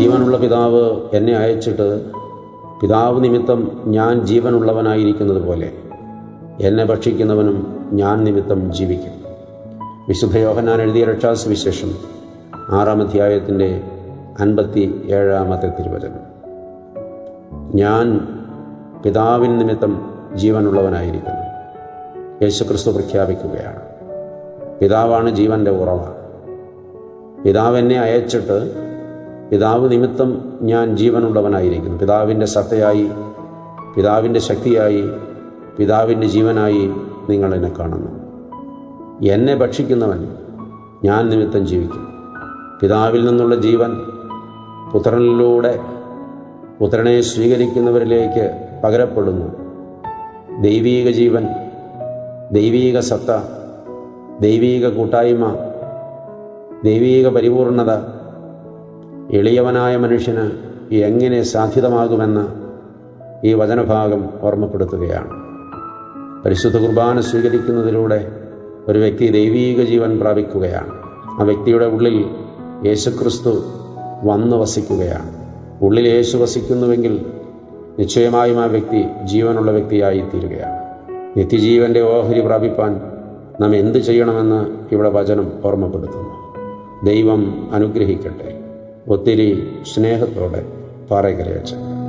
ജീവനുള്ള പിതാവ് എന്നെ അയച്ചിട്ട് പിതാവ് നിമിത്തം ഞാൻ ജീവനുള്ളവനായിരിക്കുന്നത് പോലെ എന്നെ ഭക്ഷിക്കുന്നവനും ഞാൻ നിമിത്തം ജീവിക്കും. വിശുദ്ധ യോഹന്നാൻ എഴുതിയ രക്ഷാസുവിശേഷം ആറാം അധ്യായത്തിന്റെ അൻപത്തി ഏഴാമത്തെ തിരുവചനം. ഞാൻ പിതാവിൻ നിമിത്തം ജീവനുള്ളവനായിരിക്കുന്നു. യേശുക്രിസ്തു പ്രഖ്യാപിക്കുകയാണ്. പിതാവാണ് ജീവന്റെ ഉറവ. പിതാവ് എന്നെ അയച്ചിട്ട് പിതാവ് നിമിത്തം ഞാൻ ജീവനുള്ളവനായിരിക്കുന്നു. പിതാവിന്റെ സത്തയായി പിതാവിന്റെ ശക്തിയായി പിതാവിന്റെ ജീവനായി നിങ്ങൾ എന്നെ കാണുന്നു. എന്നെ ഭക്ഷിക്കുന്നവൻ ഞാൻ നിമിത്തം ജീവിക്കും. പിതാവിൽ നിന്നുള്ള ജീവൻ പുത്രനിലൂടെ പുത്രനെ സ്വീകരിക്കുന്നവരിലേക്ക് പകരപ്പെടുന്നു. ദൈവീക ജീവൻ ദൈവീക സത്ത ദൈവീക കൂട്ടായ്മ ദൈവീക പരിപൂർണത എളിയവനായ മനുഷ്യന് എങ്ങനെ സാധ്യതമാകുമെന്ന് ഈ വചനഭാഗം ഓർമ്മപ്പെടുത്തുകയാണ്. പരിശുദ്ധ കുർബാന സ്വീകരിക്കുന്നതിലൂടെ ഒരു വ്യക്തി ദൈവീക ജീവൻ പ്രാപിക്കുകയാണ്. ആ വ്യക്തിയുടെ ഉള്ളിൽ യേശുക്രിസ്തു വന്നു വസിക്കുകയാണ്. ഉള്ളിൽ യേശു വസിക്കുന്നുവെങ്കിൽ നിശ്ചയമായും ആ വ്യക്തി ജീവനുള്ള വ്യക്തിയായി തീരുകയാണ് നിത്യജീവന്റെ ഓഹരി പ്രാപിപ്പാൻ നാം എന്ത് ചെയ്യണമെന്ന് ഇവിടെ വചനം ഓർമ്മപ്പെടുത്തുന്നു. ദൈവം അനുഗ്രഹിക്കട്ടെ. ഒത്തിരി സ്നേഹത്തോടെ പാറയ്ക്കരയച്ചൻ